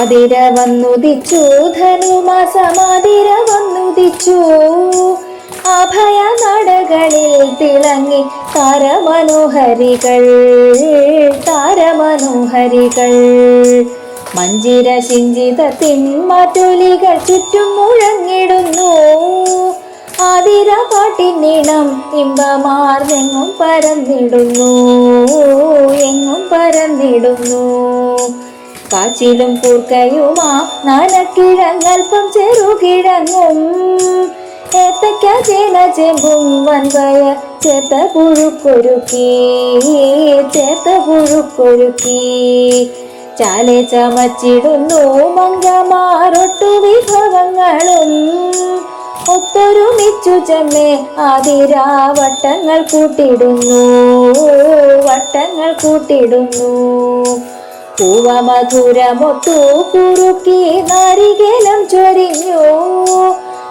ആതിര വന്നുദിച്ചു ധനുമാസമാതിര വന്നുദിച്ചു. അഭയ നടകളിൽ തിളങ്ങി താരമനോഹരികൾ താരമനോഹരികൾ. മഞ്ജിര ശിഞ്ചിത തിന്മാറ്റൊലികൾ ചുറ്റും മുഴങ്ങിടുന്നു. ആതിര പാട്ടിനിണം ഇമ്പമാർന്നെങ്ങും പരന്നിടുന്നു. കാച്ചിലും കൂർക്കയുമാ നാനക്കിഴങ്ങൽപ്പം ചെറുകിഴങ്ങും. ഏത്തക്ക ചേന ചെമ്പും വൻവയ ചേത്ത പുഴുക്കൊരുക്കി ചേത്ത പുഴുക്കൊരുക്കി. ചാലെ ചമച്ചിടുന്നു മങ്കമാറൊട്ടു വിഭവങ്ങളും. ഒത്തൊരുമിച്ചു ചെമ്മേ ആതിരാ വട്ടങ്ങൾ കൂട്ടിടുന്നു വട്ടങ്ങൾ കൂട്ടിടുന്നു. പൂവമധുരമൊത്തു കുറുക്കി നാരികേലം ചൊരിഞ്ഞു.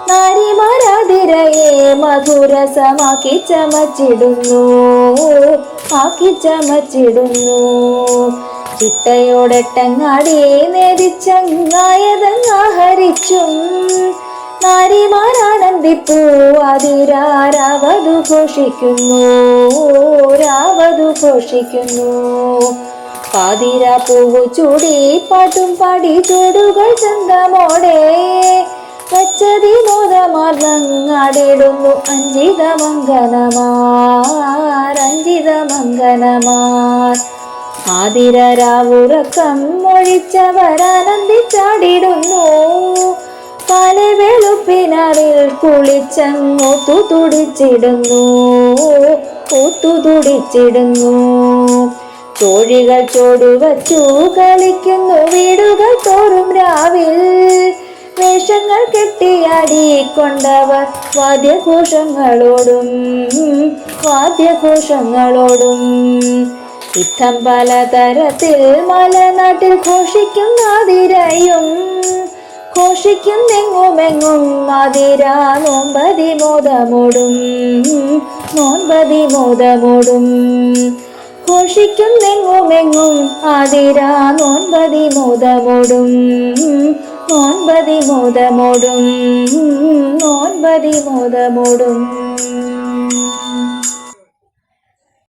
നാരിമാരാതിരയെ മധുരസമാക്കി ചമച്ചിടുന്നു. ആക്കി ചമച്ചിടുന്നു. ചിട്ടയോടെട്ടങ്ങാടി നെതിച്ചങ്ങായതങ്ങാഹരിച്ചും നരിമാരാനന്ദിപ്പൂ അതിരാരാവതു ഘോഷിക്കുന്നു. രാവതു ഘോഷിക്കുന്നു. പാതിര പൂവു ചൂടി പാട്ടും പാടി ചൂടുകൾ ചന്തമോടെ. പച്ചതി മോദമാർന്നങ്ങാടിടുന്നു അഞ്ചിത മംഗനമാർ അഞ്ചിത മംഗനമാർ ആതിരരാവുറക്കം മൊഴിച്ചവരാനന്ദിച്ചാടിടുന്നു പല വെളുപ്പിനറിൽ കുളിച്ചങ്ങോത്തു തുടിച്ചിടുന്നു ഒത്തു തുടിച്ചിടുന്നു. തോഴികൾ ചോടുവച്ചു കളിക്കുന്നു വീടുകൾ തോറും രാവിൽ. വേഷങ്ങൾ കെട്ടിയാടിക്കൊണ്ടവർ വാദ്യഘോഷങ്ങളോടും വാദ്യഘോഷങ്ങളോടും. ഇത്തം പലതരത്തിൽ മലനാട്ടിൽ ഘോഷിക്കും അതിരയും ഘോഷിക്കുന്നെങ്ങുമെങ്ങും മതിര നോമ്പതി മോദമോടും നോമ്പതി മോദമോടും ഘോഷിക്കുന്നെങ്ങുമെങ്ങും. ആതിരാ നോൻപതി മോദമോടും നോൻപതി മോദമോടും നോൻപതി മോദമോടും.